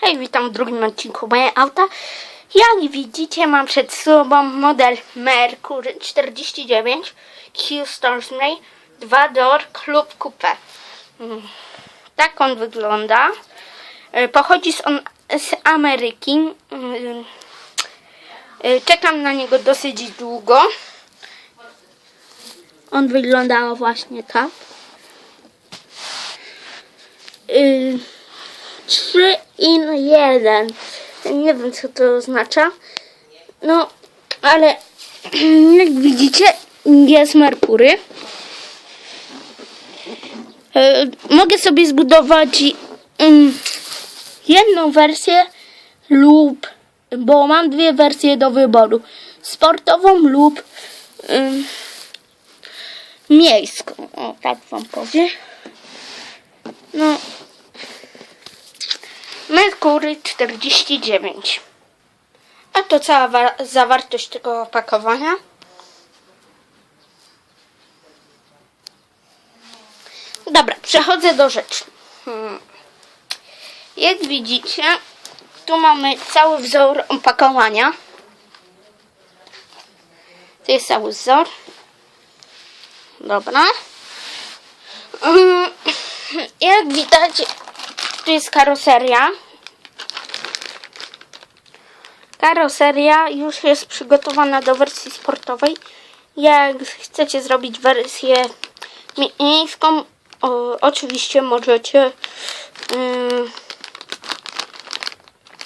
Hej, witam w drugim odcinku moje auta. Jak widzicie, mam przed sobą model Mercury 49 Q-Stormray 2 Door Club Coupe. Mm, Tak on wygląda. E, Pochodzi z, on, z Ameryki. Mm, e, Czekam na niego dosyć długo. On wyglądał właśnie tak. Y, 3 in 1. Nie wiem co to oznacza. No, ale jak widzicie, jest Merkury. E, Mogę sobie zbudować jedną wersję lub, bo mam dwie wersje do wyboru. Sportową lub ym, miejską. O, tak wam powiem. No, Merkury 49. A to cała wa- zawartość tego opakowania. Dobra, przechodzę do rzeczy. Hmm. Jak widzicie, tu mamy cały wzór opakowania. To jest cały wzór. Dobra. Mm, Jak widać, tu jest karoseria. Karoseria już jest przygotowana do wersji sportowej. Jak chcecie zrobić wersję miejską, o, oczywiście możecie ym,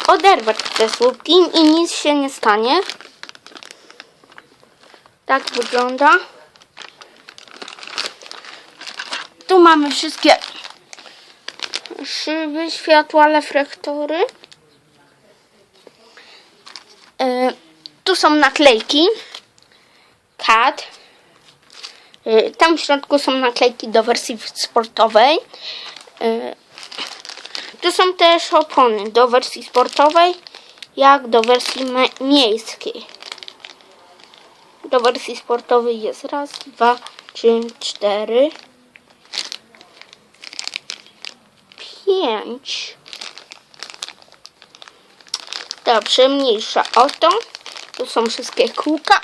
oderwać te słupki i nic się nie stanie. Tak wygląda. Tu mamy wszystkie szyby, światła, reflektory. Tu są naklejki. CAD. E, tam w środku są naklejki do wersji sportowej. E, tu są też opony do wersji sportowej, jak do wersji miejskiej. Do wersji sportowej jest raz, dwa, trzy, cztery. pięć. Dobrze, mniejsza o to. Tu są wszystkie kółka.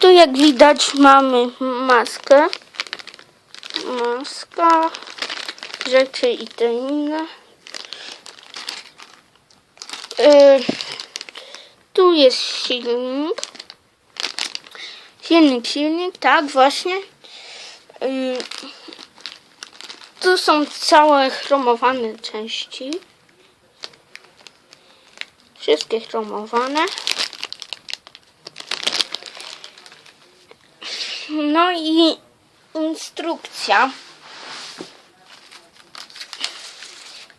Tu jak widać mamy maskę. Maska. Rzeczy i te inne. Yy, tu jest silnik. Silnik, silnik, tak właśnie. Yy, tu są całe chromowane części. Wszystkie chromowane. No i instrukcja.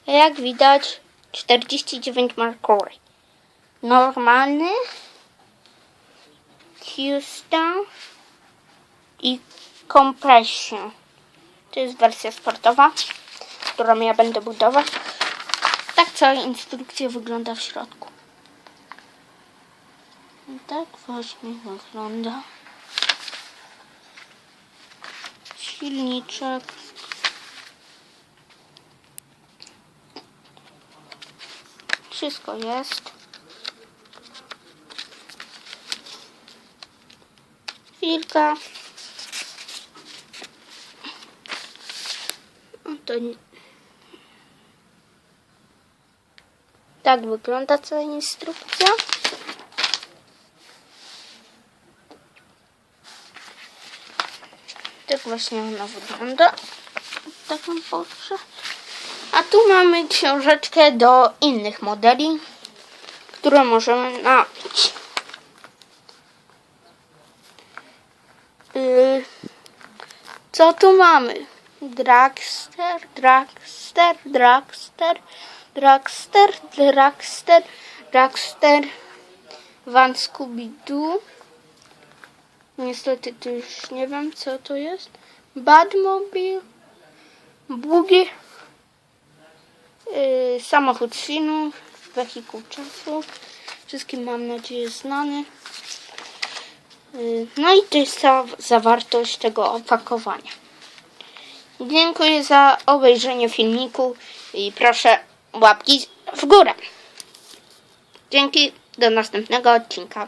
Jak widać 49 Mercury. Normalny. Houston i Compression. To jest wersja sportowa, którą ja będę budować. Cała instrukcja wygląda w środku. I tak właśnie wygląda. Silniczek. Wszystko jest. Chwilka. No To Tak wygląda cała instrukcja. Tak właśnie ona wygląda. Taką proszę. A tu mamy książeczkę do innych modeli, które możemy nabyć. Yy, co tu mamy? Dragster, Dragster, Dragster, Dragster, Dragster, Dragster, Van Scooby-Doo. Niestety to już nie wiem co to jest. Badmobil, Bugi, yy, samochód Sinu, wehikuł czasu. Wszystkim mam nadzieję znany. Yy, no i to jest cała zawartość tego opakowania. Dziękuję za obejrzenie filmiku i proszę łapki w górę. Dzięki, do następnego odcinka.